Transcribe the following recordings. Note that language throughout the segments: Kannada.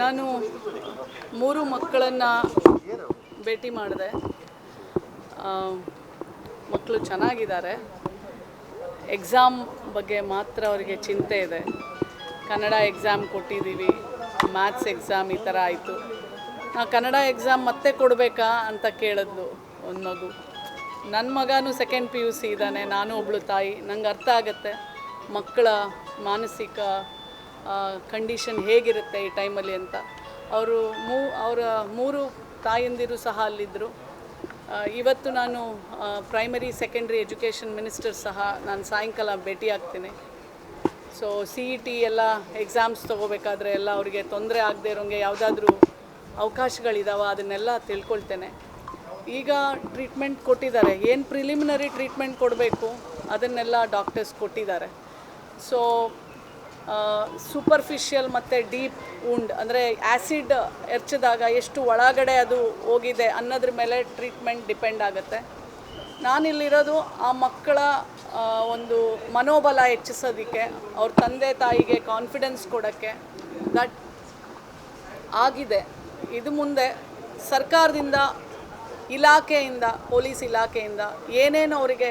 ನಾನು ಮೂರು ಮಕ್ಕಳನ್ನು ಭೇಟಿ ಮಾಡಿದೆ. ಮಕ್ಕಳು ಚೆನ್ನಾಗಿದ್ದಾರೆ. ಎಕ್ಸಾಮ್ ಬಗ್ಗೆ ಮಾತ್ರ ಅವರಿಗೆ ಚಿಂತೆ ಇದೆ. ಕನ್ನಡ ಎಕ್ಸಾಮ್ ಕೊಟ್ಟಿದ್ದೀವಿ. ಮ್ಯಾಥ್ಸ್ ಎಕ್ಸಾಮ್ ಈ ಥರ ಆಯಿತು. ನಾವು ಕನ್ನಡ ಎಕ್ಸಾಮ್ ಮತ್ತೆ ಕೊಡಬೇಕಾ ಅಂತ ಕೇಳಿದ್ಲು ಒಂದು ಮಗು. ನನ್ನ ಮಗನೂ ಸೆಕೆಂಡ್ ಪಿ ಯು ಸಿ ಇದ್ದಾನೆ, ನಾನು ಒಬ್ಳು ತಾಯಿ. ನಂಗೆ ಅರ್ಥ ಆಗುತ್ತೆ. ಮಕ್ಕಳ ಮಾನಸಿಕ ಕಂಡೀಷನ್ ಹೇಗಿರುತ್ತೆ ಈ ಟೈಮಲ್ಲಿ ಅಂತ. ಅವರು ಮೂ, ಅವರ ಮೂರು ತಾಯಂದಿರು ಸಹ ಅಲ್ಲಿದ್ದರು ಇವತ್ತು ನಾನು ಪ್ರೈಮರಿ ಸೆಕೆಂಡ್ರಿ ಎಜುಕೇಷನ್ ಮಿನಿಸ್ಟರ್ ಸಹ ನಾನು ಸಾಯಂಕಾಲ ಭೇಟಿ ಆಗ್ತೀನಿ. ಸೊ ಸಿ ಇ ಟಿ ಎಲ್ಲ ಎಕ್ಸಾಮ್ಸ್ ತೊಗೋಬೇಕಾದ್ರೆ ಎಲ್ಲ ಅವರಿಗೆ ತೊಂದರೆ ಆಗದೆ ಇರೋಂಗೆ ಯಾವುದಾದ್ರೂ ಅವಕಾಶಗಳಿದಾವ ಅದನ್ನೆಲ್ಲ ತಿಳ್ಕೊಳ್ತೇನೆ. ಈಗ ಟ್ರೀಟ್ಮೆಂಟ್ ಕೊಟ್ಟಿದ್ದಾರೆ. ಏನು ಪ್ರಿಲಿಮಿನರಿ ಟ್ರೀಟ್ಮೆಂಟ್ ಕೊಡಬೇಕು ಅದನ್ನೆಲ್ಲ ಡಾಕ್ಟರ್ಸ್ ಕೊಟ್ಟಿದ್ದಾರೆ. ಸೊ ಸೂಪರ್ಫಿಷಿಯಲ್ ಮತ್ತು ಡೀಪ್ ಉಂಡ್ ಅಂದರೆ ಆ್ಯಸಿಡ್ ಎರಚಿದಾಗ ಎಷ್ಟು ಒಳಗಡೆ ಅದು ಹೋಗಿದೆ ಅನ್ನೋದ್ರ ಮೇಲೆ ಟ್ರೀಟ್ಮೆಂಟ್ ಡಿಪೆಂಡ್ ಆಗುತ್ತೆ. ನಾನಿಲ್ಲಿರೋದು ಆ ಮಕ್ಕಳ ಒಂದು ಮನೋಬಲ ಹೆಚ್ಚಿಸೋದಕ್ಕೆ, ಅವ್ರ ತಂದೆ ತಾಯಿಗೆ ಕಾನ್ಫಿಡೆನ್ಸ್ ಕೊಡೋಕ್ಕೆ. ದಟ್ ಆಗಿದೆ. ಇದು ಮುಂದೆ ಸರ್ಕಾರದಿಂದ, ಇಲಾಖೆಯಿಂದ, ಪೊಲೀಸ್ ಇಲಾಖೆಯಿಂದ ಏನೇನು ಅವರಿಗೆ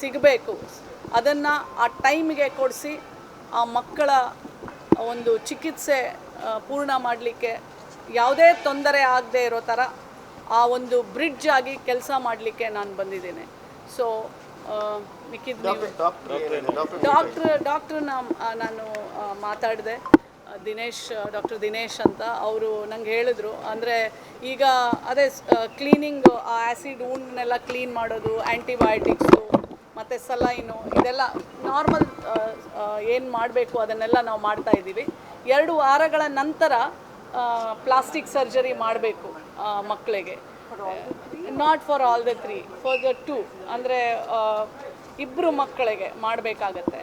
ಸಿಗಬೇಕು, ಅದನ್ನು ಆ ಟೈಮಿಗೆ ಕೊಡಿಸಿ ಆ ಮಕ್ಕಳ ಒಂದು ಚಿಕಿತ್ಸೆ ಪೂರ್ಣ ಮಾಡಲಿಕ್ಕೆ ಯಾವುದೇ ತೊಂದರೆ ಆಗದೆ ಇರೋ ಥರ ಆ ಒಂದು ಬ್ರಿಡ್ಜ್ ಆಗಿ ಕೆಲಸ ಮಾಡಲಿಕ್ಕೆ ನಾನು ಬಂದಿದ್ದೇನೆ. ಸೊ ಮಿಕ್ಕಿದ ಡಾಕ್ಟ್ರ್ ಡಾಕ್ಟ್ರನ್ನ ನಾನು ಮಾತಾಡಿದೆ. ದಿನೇಶ್ ಡಾಕ್ಟರ್ ದಿನೇಶ್ ಅಂತ ಅವರು ನಂಗೆ ಹೇಳಿದ್ರು. ಅಂದರೆ ಈಗ ಅದೇ ಕ್ಲೀನಿಂಗ್ ಆ ಆ್ಯಸಿಡ್ ಊಂಡ್ನೆಲ್ಲ ಕ್ಲೀನ್ ಮಾಡೋದು ಆ್ಯಂಟಿಬಯೋಟಿಕ್ಸು ಮತ್ತು ಸಲೈನು ಇದೆಲ್ಲ ನಾರ್ಮಲ್ ಏನು ಮಾಡಬೇಕು ಅದನ್ನೆಲ್ಲ ನಾವು ಮಾಡ್ತಾ ಇದ್ದೀವಿ. ಎರಡು ವಾರಗಳ ನಂತರ ಪ್ಲಾಸ್ಟಿಕ್ ಸರ್ಜರಿ ಮಾಡಬೇಕು ಮಕ್ಕಳಿಗೆ not for all the three for the two ಅಂದರೆ ಇಬ್ಬರು ಮಕ್ಕಳಿಗೆ ಮಾಡಬೇಕಾಗತ್ತೆ.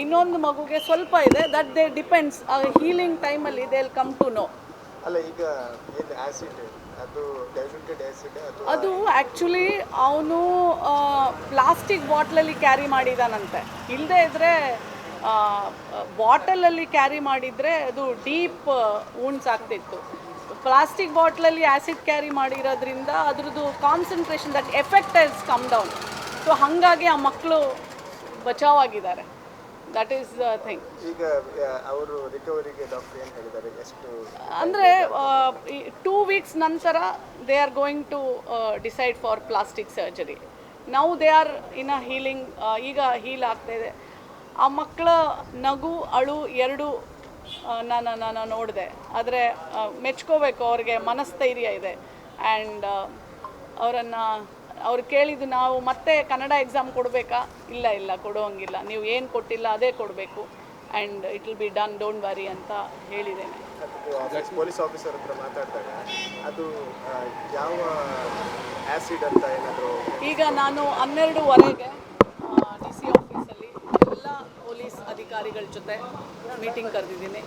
ಇನ್ನೊಂದು ಮಗುಗೆ ಸ್ವಲ್ಪ ಇದೆ ದಟ್ ದೇ ಡಿಪೆಂಡ್ಸ್ ಹೀಲಿಂಗ್ ಟೈಮಲ್ಲಿ ದೇ ಕಮ್ ಟು ನೋ ಅಲ್ಲ ಈಗ ಏನು ಆಸಿಡ್ ಅದು ಆ್ಯಕ್ಚುಲಿ ಅವನು ಪ್ಲಾಸ್ಟಿಕ್ ಬಾಟ್ಲಲ್ಲಿ ಕ್ಯಾರಿ ಮಾಡಿದಾನಂತೆ. ಇಲ್ಲದೆ ಇದ್ದರೆ ಬಾಟಲಲ್ಲಿ ಕ್ಯಾರಿ ಮಾಡಿದರೆ ಅದು ಡೀಪ್ ಊಂಡ್ಸ್ ಆಗ್ತಿತ್ತು. ಪ್ಲಾಸ್ಟಿಕ್ ಬಾಟ್ಲಲ್ಲಿ ಆ್ಯಸಿಡ್ ಕ್ಯಾರಿ ಮಾಡಿರೋದ್ರಿಂದ ಅದ್ರದ್ದು concentration that effect is come down so ಹಾಗಾಗಿ ಆ ಮಕ್ಕಳು ಬಚಾವಾಗಿದ್ದಾರೆ ದಟ್ ಈಸ್ ದ ಥಿಂಗ್ ಈಗ ಅವರು ರಿಕವರಿಗೆ ಡಾಕ್ಟರ್ ಏನು ಹೇಳಿದ್ದಾರೆ? ಎಷ್ಟು ಅಂದರೆ ಟೂ ವೀಕ್ಸ್ ನಂತರ they are going to decide for plastic surgery ನಾವು they are in a healing ಈಗ ಹೀಲ್ ಆಗ್ತಾ ಇದೆ. ಆ ಮಕ್ಕಳ ನಗು ಅಳು ಎರಡು ನಾನು ನಾನು ನೋಡಿದೆ. ಆದರೆ ಮೆಚ್ಕೋಬೇಕು ಅವ್ರಿಗೆ ಮನಸ್ಥೈರ್ಯ ಇದೆ. ಆ್ಯಂಡ್ ಅವರನ್ನು ಅವ್ರು ಕೇಳಿದ್ದು ನಾವು ಮತ್ತೆ ಕನ್ನಡ ಎಕ್ಸಾಮ್ ಕೊಡಬೇಕಾ? ಇಲ್ಲ ಇಲ್ಲ ಕೊಡೋಂಗಿಲ್ಲ. ನೀವು ಏನು ಕೊಟ್ಟಿಲ್ಲ ಅದೇ ಕೊಡಬೇಕು. And it will be done don't worry ಅಂತ ಹೇಳಿದ್ದೇನೆ. ಪೊಲೀಸ್ ಆಫೀಸರ್ ಹತ್ರ ಮಾತಾಡಿದಾಗ ಅದು ಯಾವ ಆಸಿಡ್ ಅಂತ ಏನಾದರೂ ಈಗ ನಾನು ಹನ್ನೆರಡುವರೆಗೆ ಡಿ ಸಿ ಆಫೀಸಲ್ಲಿ ಎಲ್ಲ ಪೊಲೀಸ್ ಅಧಿಕಾರಿಗಳ ಜೊತೆ ಮೀಟಿಂಗ್ ಕರೆದಿದ್ದೀನಿ.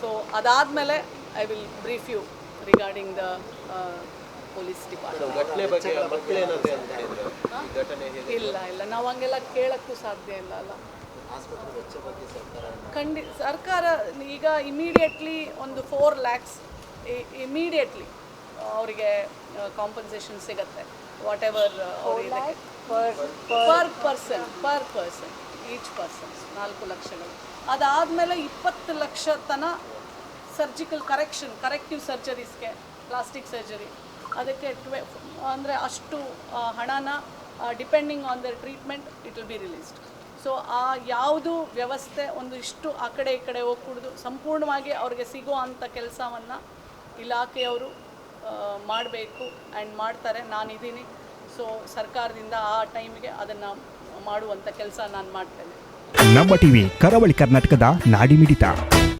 ಸೊ ಅದಾದಮೇಲೆ I will brief you regarding the police department ಇಲ್ಲ ಇಲ್ಲ. ನಾವು ಹಂಗೆಲ್ಲ ಕೇಳೋಕ್ಕೂ ಸಾಧ್ಯ ಇಲ್ಲ ಅಲ್ಲ. ಆಸ್ಪತ್ರೆ ವೆಚ್ಚ ಬಗ್ಗೆ ಸರ್ಕಾರ ಖಂಡಿ ಸರ್ಕಾರ ಈಗ ಇಮಿಡಿಯೇಟ್ಲಿ ಒಂದು ಫೋರ್ ಲ್ಯಾಕ್ಸ್ ಇಮಿಡಿಯೇಟ್ಲಿ ಅವರಿಗೆ ಕಾಂಪನ್ಸೇಷನ್ ಸಿಗತ್ತೆ. Whatever per person per person each person ನಾಲ್ಕು ಲಕ್ಷಗಳು. ಅದಾದಮೇಲೆ ಇಪ್ಪತ್ತು ಲಕ್ಷ ತನ ಸರ್ಜಿಕಲ್ ಕರೆಕ್ಷನ್ ಕರೆಕ್ಟಿವ್ ಸರ್ಜರೀಸ್ಗೆ ಪ್ಲಾಸ್ಟಿಕ್ ಸರ್ಜರಿ ಅದಕ್ಕೆ ಟ್ವೆ ಅಂದರೆ ಅಷ್ಟು ಹಣನ depending on the treatment it will be released so ಆ ಯಾವುದು ವ್ಯವಸ್ಥೆ ಒಂದು ಇಷ್ಟು ಆ ಕಡೆ ಈ ಕಡೆ ಹೋಗ್ಕೂಡ್ದು, ಸಂಪೂರ್ಣವಾಗಿ ಅವ್ರಿಗೆ ಸಿಗೋ ಅಂಥ ಕೆಲಸವನ್ನು ಇಲಾಖೆಯವರು ಮಾಡಬೇಕು ಆ್ಯಂಡ್ ಮಾಡ್ತಾರೆ. ನಾನಿದ್ದೀನಿ. ಸೊ ಸರ್ಕಾರದಿಂದ ಆ ಟೈಮ್ಗೆ ಅದನ್ನು ಮಾಡುವಂಥ ಕೆಲಸ ನಾನು ಮಾಡ್ತೇನೆ. ನಮ್ಮ ಟಿವಿ ಕರಾವಳಿ ಕರ್ನಾಟಕದ ನಾಡಿಮಿಡಿತ.